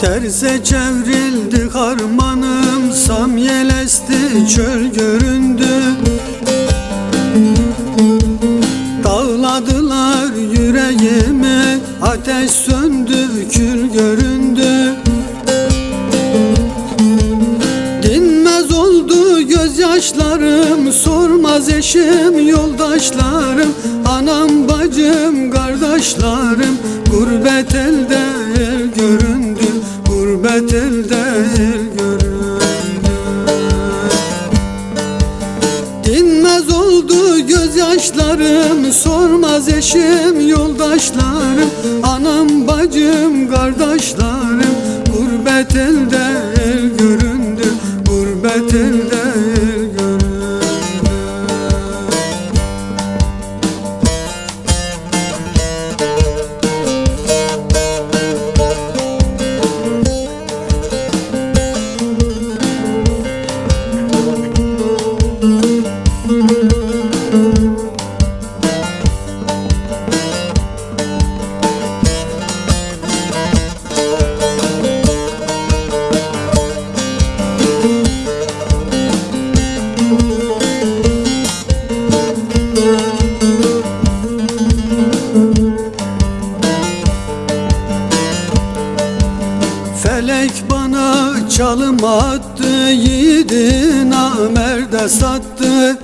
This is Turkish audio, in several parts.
Terse çevrildi harmanım Samyel esti çöl göründü. Dağladılar yüreğimi Ateş söndü kül göründü. Dinmez oldu gözyaşlarım Sormaz eşim yoldaşlarım Anam bacım kardeşlerim. Gurbet elde el göründü Elde el göründü Dinmez oldu gözyaşlarım Sormaz eşim yoldaşlarım Anam bacım kardeşlerim. Gurbet elde çalım attı Yiğidi namerde sattı.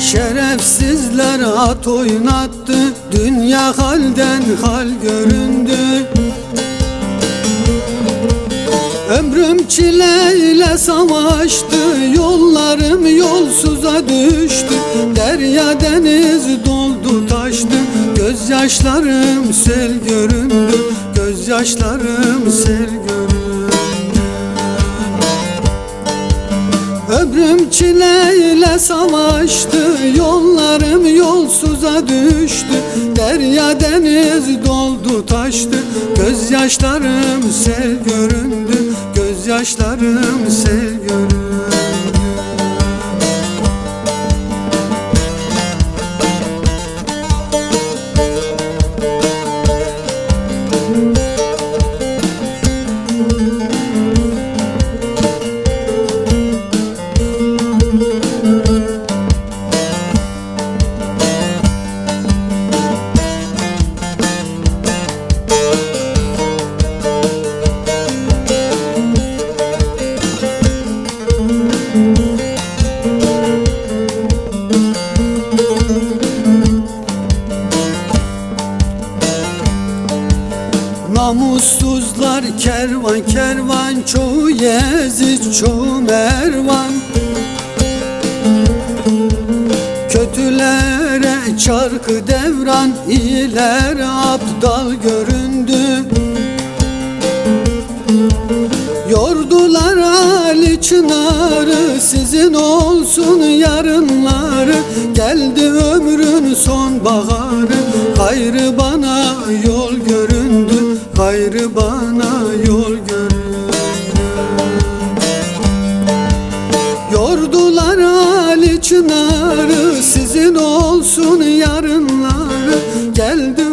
Şerefsizler at oynattı Dünya halden hal göründü. Ömrüm çileyle savaştı Yollarım yolsuza düştü. Derya deniz doldu taştı Gözyaşlarım sel göründü Gözyaşlarım sel göründü Ömrüm çileyle savaştı Yollarım yolsuza düştü. Derya deniz doldu taştı. Gözyaşlarım sel göründü Gözyaşlarım sel göründü you. Namussuzlar kervan kervan Çoğu Yezid çoğu Mervan. Kötülere çarkı devran iyiler aptal göründü. Yordular Ali Çınar'ı Sizin olsun yarınları. Geldi ömrün son baharı Gayrı bana yol Gayrı bana yol görünür Yordular Ali çınarı Sizin olsun yarınları. Geldi